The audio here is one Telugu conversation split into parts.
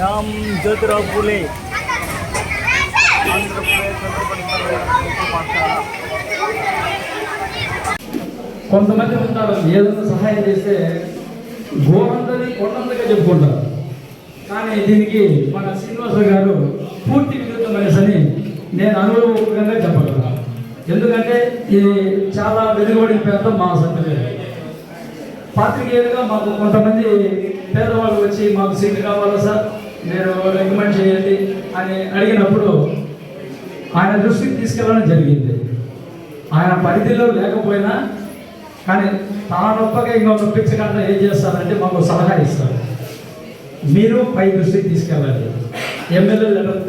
రామ్ జ్యోతిరావు పూలే. ఆంధ్రప్రదేశ్ కొంతమంది ఉంటారు ఏదైనా సహాయం చేస్తే గోరంతని కొండంతగా చెప్పుకుంటారు. కానీ దీనికి మన శ్రీనివాస గారు పూర్తి విరుద్ధమనేసని నేను అనుభవపూర్వకంగా చెప్పగలను. ఎందుకంటే ఇది చాలా వెలుగుబడి పెద్ద మా సంతలే పాత్రికేయులుగా మాకు కొంతమంది పేదవాళ్ళు వచ్చి మాకు సీట్లు కావాలా సార్? అని అడిగినప్పుడు ఆయన దృష్టికి తీసుకెళ్ళడం జరిగింది. ఆయన పరిధిలో లేకపోయినా కానీ తానొప్పగా ఇంకా నొప్పించకుండా ఏం చేస్తారంటే మాకు సలహా ఇస్తారు. మీరు పై దృష్టికి తీసుకెళ్ళాలి ఎమ్మెల్యే లెటర్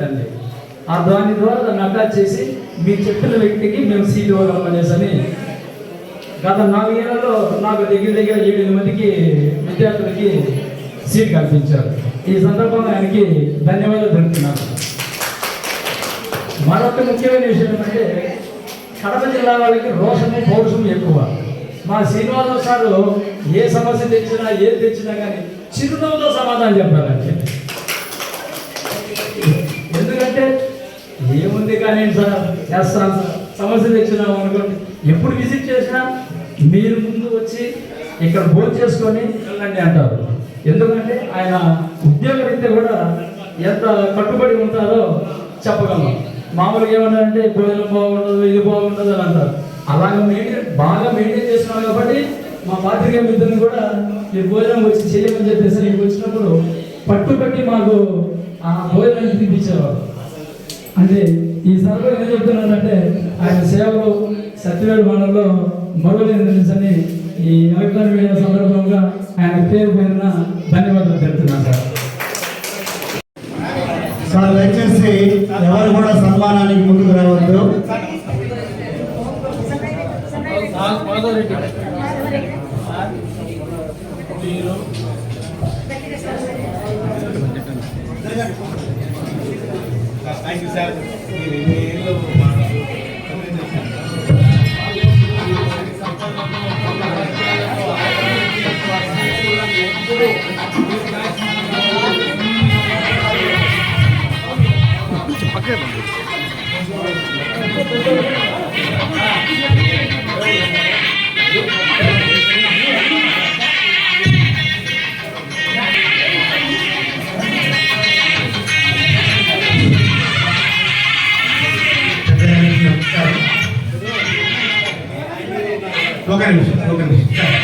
ఆ దాని ద్వారా దాన్ని అటాచ్ చేసి మీరు చెప్పిన వ్యక్తికి మేము సీట్ ఇవ్వగలం అనేసి అని గత నాలుగేళ్ళలో నాకు దగ్గర దగ్గర ఏడు మందికి విద్యార్థులకి సీట్ కల్పించారు. ఈ సందర్భంగా ఆయనకి ధన్యవాదాలు తెలుపుతున్నాను. మరొక ముఖ్యమైన విషయం ఏంటంటే కడప జిల్లా వాళ్ళకి రోషము పౌరుషం ఎక్కువ. మా శ్రీనివాసరావు సారు ఏ సమస్య తెచ్చినా ఏది తెచ్చినా కానీ చిరునవ్వుతో సమాధానం చెప్పారండి ఎందుకంటే ఏముంది కానీ సార్ చేస్తాను సార్ సమస్య తెచ్చినాము అనుకోండి ఎప్పుడు విజిట్ చేసినా మీరు ముందు వచ్చి ఇక్కడ భోజనం చేసుకొని వెళ్ళండి అంటారు. ఎందుకంటే ఆయన ఉద్యోగరీత్యా కూడా ఎంత కట్టుబడి ఉంటారో చెప్పగలం. మామూలుగా ఏమన్నారంటే భోజనం బాగుండదు ఇది బాగుండదు అని అంటారు. అలాగే మెయింటైన్ బాగా మెయింటైన్ చేస్తున్నాం కాబట్టి మా పాత్రిక మిత్రులు కూడా ఈ భోజనం వచ్చి చేయమని చెప్పేసి నీకు వచ్చినప్పుడు పట్టుబట్టి మాకు ఆ భోజనాన్ని తినిపించేవారు అంటే ఈ సర్వే ఏం చెప్తున్నానంటే ఆయన సేవలు సత్యవేడు మండలంలో మరువలేని ఈ ఎలక్ట్రానిక్ మీడియా సందర్భంగా ఆయన పేరు పేరున ధన్యవాదాలు తెలుపుతున్నాను సార్. సార్ దయచేసి ఎవరు కూడా సన్మానానికి ముందుకు రావద్దు. థ్యాంక్ యూ సార్ ఒక నిమిషం ఒక నిమిషం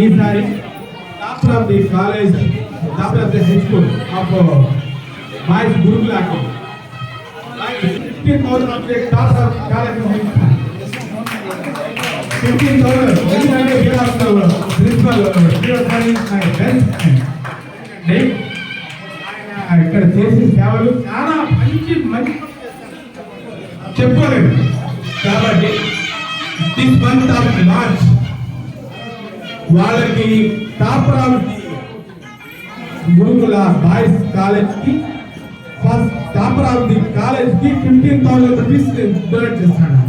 ఈసారి సార్ ఇక్కడ హలో ఈసారి topper of the college topper of the high school of boys Gurukula fifteen thousand of the topper of college fifteen thousand ఎందుకంటే ప్రిన్సిపల్ ఇక్కడ చేసిన సేవలు చాలా మంచి మంచి చెప్పలేదు కాబట్టి దిస్ మంత్ ఆఫ్ మార్చ్ వాళ్ళకి టాపర్ గురుకుల బాయ్స్ కాలేజ్కి ఫస్ట్ టాపర్ ఆఫ్ ది కాలేజ్కి ఫిఫ్టీన్ థౌసండ్ రూపీస్ డొనేట్ చేస్తాను.